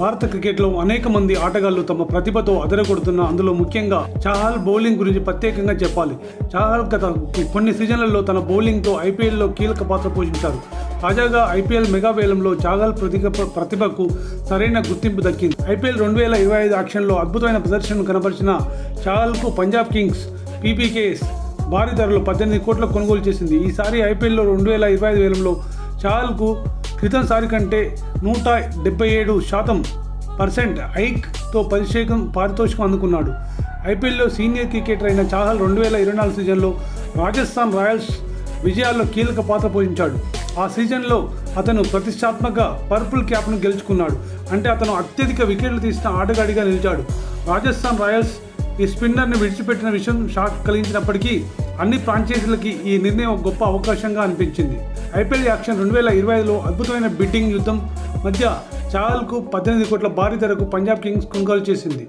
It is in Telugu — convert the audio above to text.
భారత క్రికెట్లో అనేక మంది ఆటగాళ్ళు తమ ప్రతిభతో అదరగొడుతున్న అందులో ముఖ్యంగా చాహల్ బౌలింగ్ గురించి ప్రత్యేకంగా చెప్పాలి. చాహల్ గత కొన్ని సీజన్లలో తన బౌలింగ్తో ఐపీఎల్లో కీలక పాత్ర పోషించారు. తాజాగా ఐపీఎల్ మెగా వేలంలో చాగల్ ప్రతిభ ప్రతిభకు సరైన గుర్తింపు దక్కింది. ఐపీఎల్ రెండు వేల ఇరవై ఐదు యాక్షన్లో అద్భుతమైన ప్రదర్శనను కనబరిచిన చాగల్కు పంజాబ్ కింగ్స్ పీపీకేఎస్ భారీ ధరలో పద్దెనిమిది కోట్ల కొనుగోలు చేసింది. ఈసారి ఐపీఎల్లో రెండు వేల ఇరవై ఐదు వేలంలో చాగల్కు క్రితంసారి కంటే నూట డెబ్బై ఏడు శాతం పర్సెంట్ ఐక్తో పరిషేకం పారితోషికం అందుకున్నాడు. ఐపీఎల్లో సీనియర్ క్రికెటర్ అయిన చాహల్ రెండు వేల ఇరవై నాలుగు సీజన్లో రాజస్థాన్ రాయల్స్ విజయాల్లో కీలక పాత్ర పోషించాడు. ఆ సీజన్లో అతను ప్రతిష్టాత్మక పర్పుల్ క్యాప్ను గెలుచుకున్నాడు. అంటే అతను అత్యధిక వికెట్లు తీసిన ఆటగాడిగా నిలిచాడు. రాజస్థాన్ రాయల్స్ ఈ స్పిన్నర్ని విడిచిపెట్టిన విషయం షాక్ కలిగించినప్పటికీ అన్ని ఫ్రాంచైజీలకి ఈ నిర్ణయం ఒక గొప్ప అవకాశంగా అనిపించింది. ఐపీఎల్ యాక్షన్ రెండు వేల ఇరవై ఐదులో అద్భుతమైన బిడ్డింగ్ యుద్ధం మధ్య చాహల్కు పద్దెనిమిది కోట్ల భారీ ధరకు పంజాబ్ కింగ్స్ కొనుగోలు చేసింది.